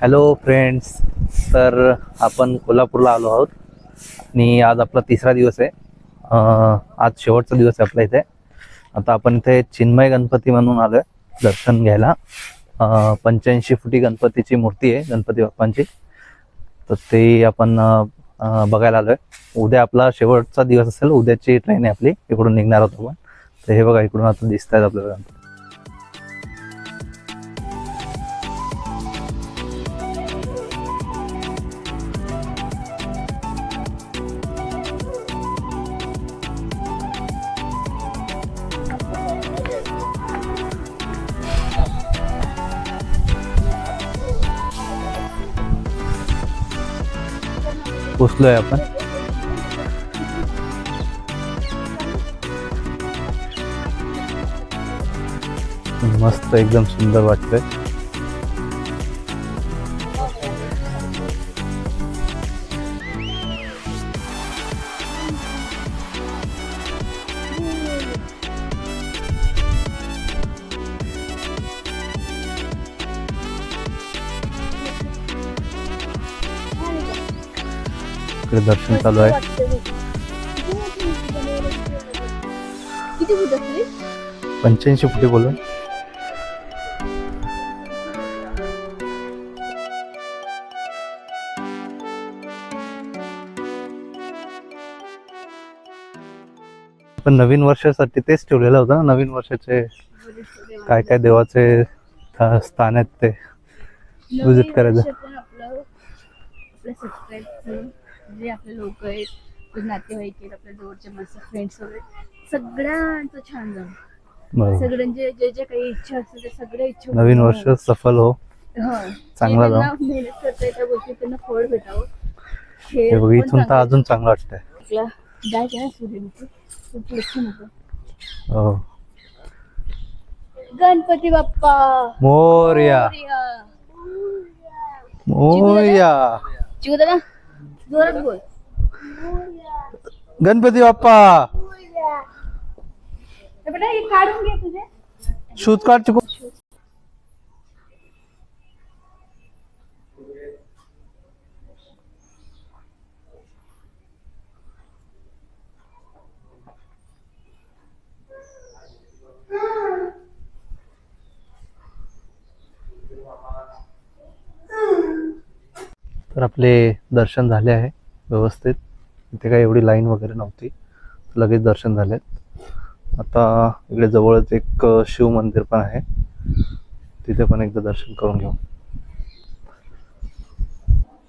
Hello friends तर आपण कोल्हापूरला आलो आहोत. आणि आज आपला तिसरा दिवस आहे. आज शेवटचा दिवस आहे आपल्या इथे. आता आपण इथे चिन्मय गणपती म्हणून आलो आहे दर्शन घ्यायला. पंच्याऐंशी फुटी गणपतीची मूर्ती आहे गणपती बाप्पांची. तर ते आपण बघायला आलो आहे उद्या आपला शेवटचा दिवस असेल उद्याची ट्रेन आहे आपली. इकडून निघणार आहोत आपण. तर हे बघा इकडून आता दिसत आहेत आपल्याला पोचलोय आपण. मस्त एकदम सुंदर वाटतंय. इकडे दर्शन चालू आहे. पंच्याऐंशी फुटे बोलून. पण नवीन वर्षासाठी तेच ठेवलेलं होतं ना नवीन वर्षाचे काय काय देवाचे स्थान आहेत ते. Visit करायचं. जे आपले लोक आहेत नातेवाईक आहेत आपल्या जवळचे माणसं फ्रेंड्स वगैरे सगळ्यांचं छान झालं. बरोबर. सगळ्यांचे जे जे काही इच्छा असतील ते सगळ्या इच्छा नवीन वर्ष सफल हो. हं. चांगला जे जाऊ. त्यांना मेहनत करताय त्या गोष्टी त्यांना फळ भेटावं. हे हे बघ पण इथून तर चांगलं. अजून चांगलं वाटतंय. आपला जायचं आहे सूर्यमुखी. तो पुढचं नको. हो. गणपती बाप्पा. मोर्या. मोरया. चिकू दादा? जोरात बोल. गणपती बाप्पा. हे बेटा हे काढून घे तुझे. शूज काढ चिकू तर आपले दर्शन झाले आहे व्यवस्थित. इथे काही एवढी लाईन वगैरे नव्हती. लगेच दर्शन झाले आता इकडे जवळच एक शिव मंदिर पण आहे. तिथे पण एकदा दर्शन करून घेऊ.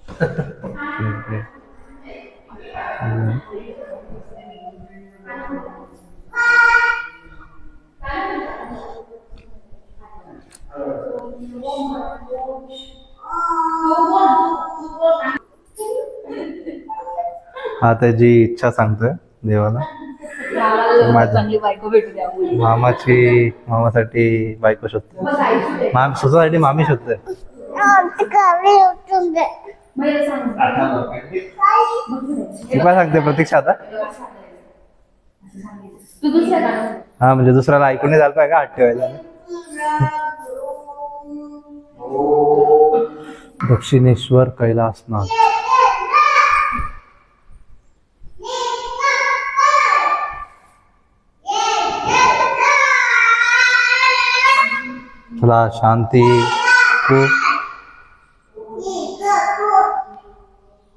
हा त्याची इच्छा सांगतोय देवाला. माझं- मामाची मामासाठी बायको शोधते. माम स्वतःसाठी मामी शोधते. ती काय सांगते प्रतीक्षा आता. हा म्हणजे दुसऱ्याला ऐकून नाही झालं पाहिजे का? हात ठेवायला. दक्षिणेश्वर कैलासनाथ. चला शांती खूप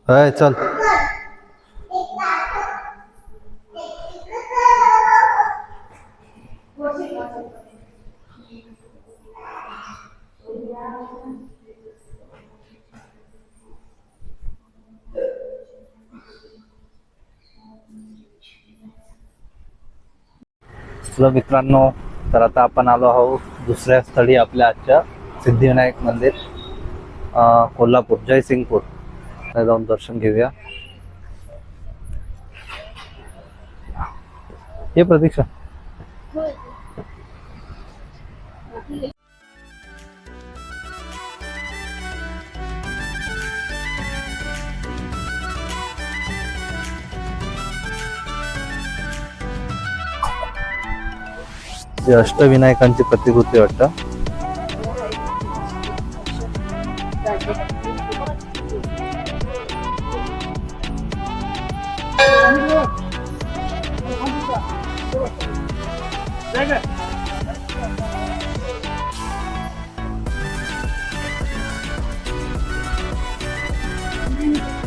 अय चल। चला मित्रांनो तर आता आपण आलो आहोत दुसऱ्या स्थळी आपल्या आजच्या सिद्धिविनायक मंदिर अं, कोल्हापूर जयसिंगपूर. जाऊन दर्शन घेऊया. हे प्रतीक्षा. ते अष्टविनायकांची प्रतिकृती वाटतं.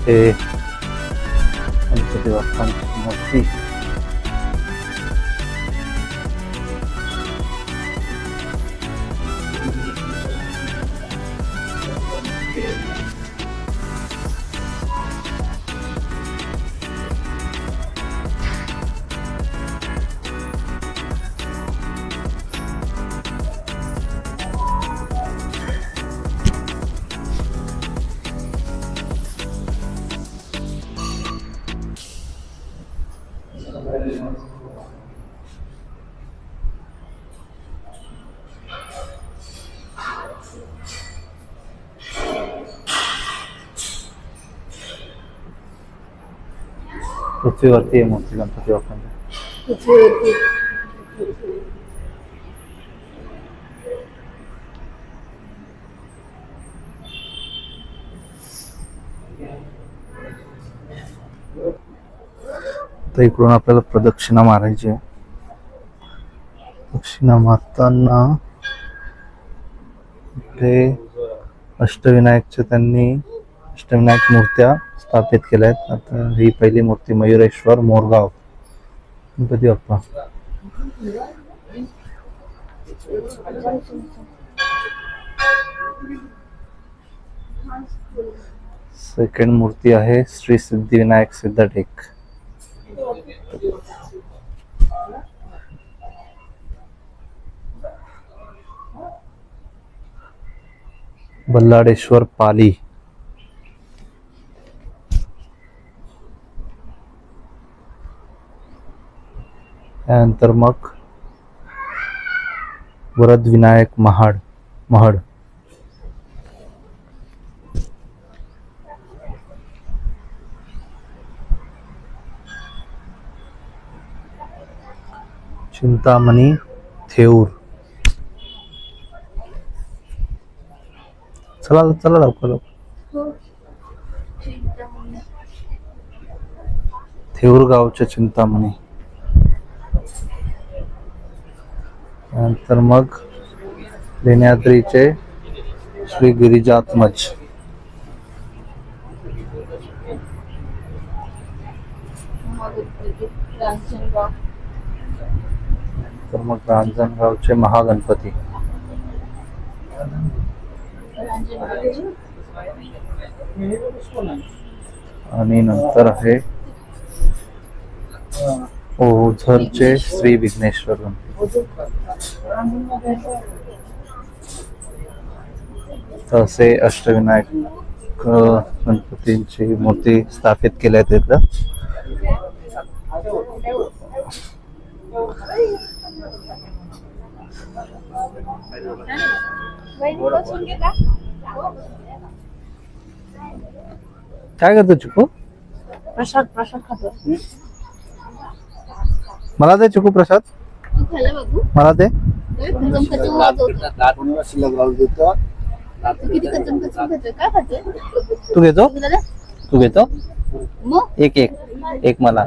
ते गणपती पृथ्वीवरती आहे मूर्ती गणपती बाप्पांची तर इकडून आपल्याला प्रदक्षिणा मारायची आहे दक्षिणा मारताना इकडे अष्टविनायकचे त्यांनी अष्टविनायक मूर्त्या स्थापित केल्या आहेत आता ही पहिली मूर्ती मयुरेश्वर मोरगाव. गणपती बाप्पा. सेकंड मूर्ती आहे श्री सिद्धिविनायक सिद्धटेक. बल्लाडेश्वर पाली. त्यानंतर मग वरद विनायक महाड महड. चिंतामणी थेऊर. चला चला लवकर लवकर. थेऊर गावच्या चिंतामणी. नंतर मग लेण्याद्रीचे श्री गिरिजात्मज तर मग रांजणगावचे महागणपती. आणि नंतर आहे ओझरचे श्री विघ्नेश्वर असे अष्टविनायक गणपतींची मूर्ती स्थापित केल्या आहेत इथं. काय करतो चिकू? प्रसाद प्रसाद खातो. मला दे चिकू प्रसाद. मला दे कचम कचम वाजवतो तू किती कचम कचम खातोय काय खातोय तू घेतो तू दादा तू घेतो मग एक एक एक मला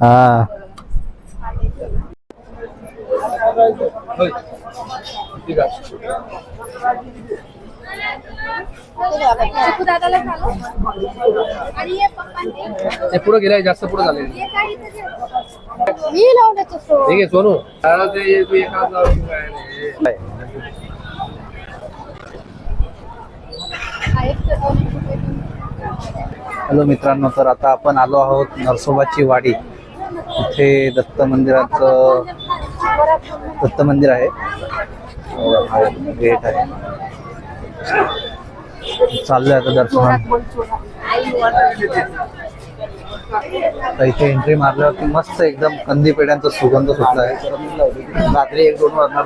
हा चिकू दादाला सांगू आणि ये पप्पांनी ते पुढे गेलाय जास्त पुढे झाले ये काय इथं ठेव. मी लावण्याचं ठीक आहे सोनू. दादा ते तू एका जाऊन काय रे. हॅलो मित्रांनो तर आता आपण आलो आहोत नरसोबाची वाडी. इथे दत्त मंदिराचं दत्त मंदिर आहे. गेट आहे. चाललंय आता दर्शनात इथे एंट्री मारल्यावरती मस्त एकदम कंदी पेड्यांचा सुगंध सुद्धा आहे. रात्री एक दोन वाजणार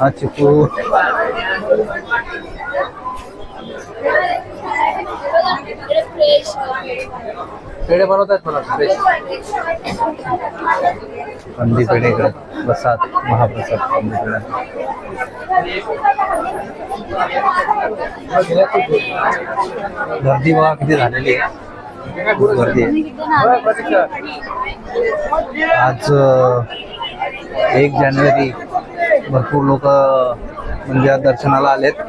हा चिकू. पेढे बनवतात मला फ्रेश कंदी पेढे प्रसाद महाप्रसाद कंदी पेढा गर्दी बघा किती झालेली आहे. खूप गर्दी आहे. आज एक जानेवारी भरपूर लोक म्हणजे दर्शनाला आलेत.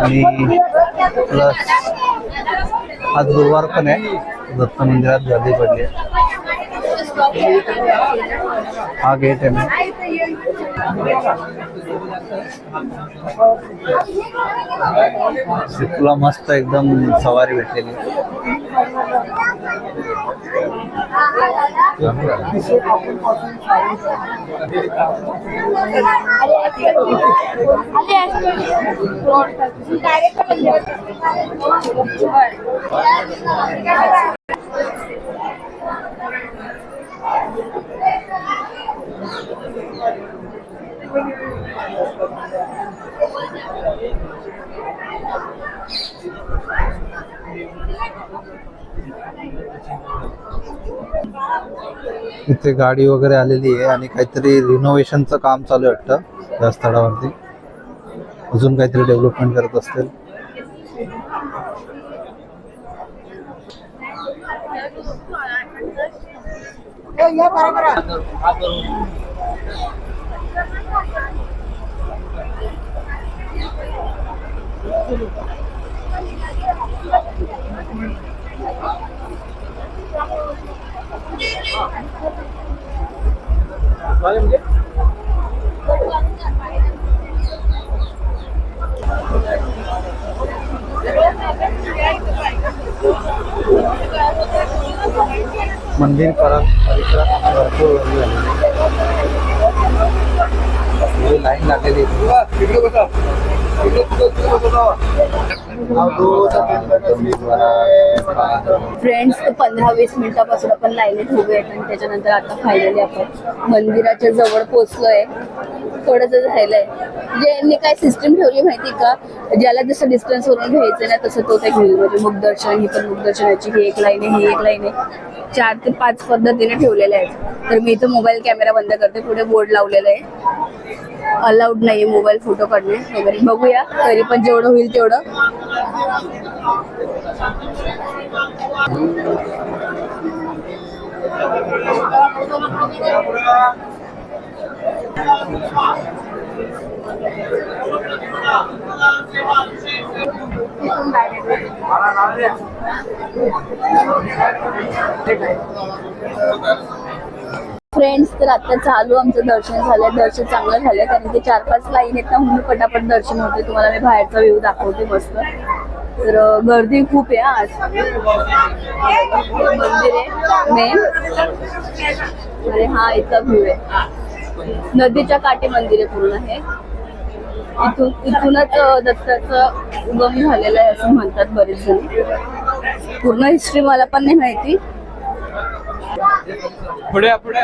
आणि प्लस आज गुरुवार पण आहे. दत्त मंदिरात गर्दी पडली आहे. हा गेट आहे ना. तुला मस्त एकदम सवारी भेटलेली. ডাইরেক্ট इथे गाडी वगैरे आलेली आहे आणि काहीतरी रिनोव्हेशनचं काम चालू आहे वाटतं या स्थळावरती. अजून काहीतरी डेव्हलपमेंट करत असतील. म्हणजे? मंदिर परिसरात भरपूर गर्दी झालेली आहे. म्हणजे लाईन लागलेली. फ्रेंड्स पंधरा वीस मिनिटापासून आपण लाईनीत उभे आहेत आणि त्याच्यानंतर आता फायनली आपण मंदिराच्या जवळ पोचलोय थोडंसं राहिलंय. म्हणजे यांनी काय सिस्टम ठेवली माहिती का? ज्याला जसं डिस्टन्स वरून घ्यायचं ना तसं तो ते घेईल म्हणजे मुखदर्शन ही पण मुखदर्शनाची ही एक लाईन आहे ही एक लाईन आहे. चार ते पाच पद्धतीने ठेवलेल्या आहेत. तर मी इथं मोबाईल कॅमेरा बंद करते पुढे बोर्ड लावलेला आहे. अलाउड नाही मोबाईल फ़ोटो काढणे वगैरे. बघूया तरी पण जेवढं होईल तेवढं. फ्रेंड्स तर आता चालू आमचं दर्शन झालं दर्शन चांगलं झालं कारण की चार पाच लाईन आहेत ना म्हणून पटापट दर्शन होते. तुम्हाला मी बाहेरचा व्ह्यू दाखवते मस्त. तर गर्दी खूप आहे आज मंदिर आहे मेन अरे हा इथला व्ह्यू आहे. नदीच्या काठी मंदिर आहे पूर्ण हे. इथून इथूनच दत्ताचं उगम झालेलं आहे असं म्हणतात बरेच जण. पूर्ण हिस्ट्री मला पण नाही माहिती. पुढे पुढे.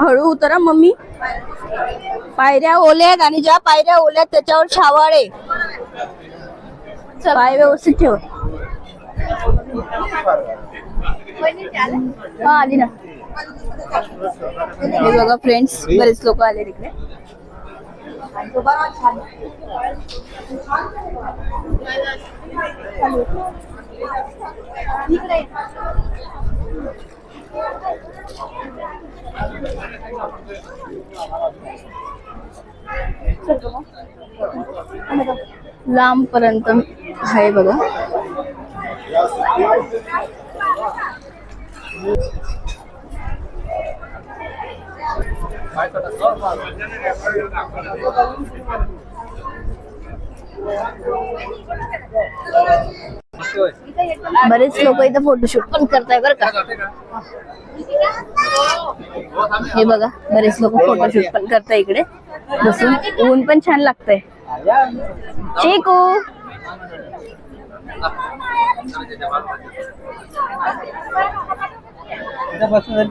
हळू उतरा मम्मी. पायऱ्या ओल्या आहेत आणि ज्या पायऱ्या ओल्या आहेत त्याच्यावर छावाळे. पाय व्यवस्थित ठेव. हा आली ना. हे बघा फ्रेंड्स बरेच लोक आले तिकडे. लांब पर्यंत आहे बघा. बरेच लोक इथं फोटोशूट पण करताय बर का. हे बघा बरेच लोक फोटोशूट पण करताय इकडे. बसून. ऊन पण छान लागतंय. चिकू. बसून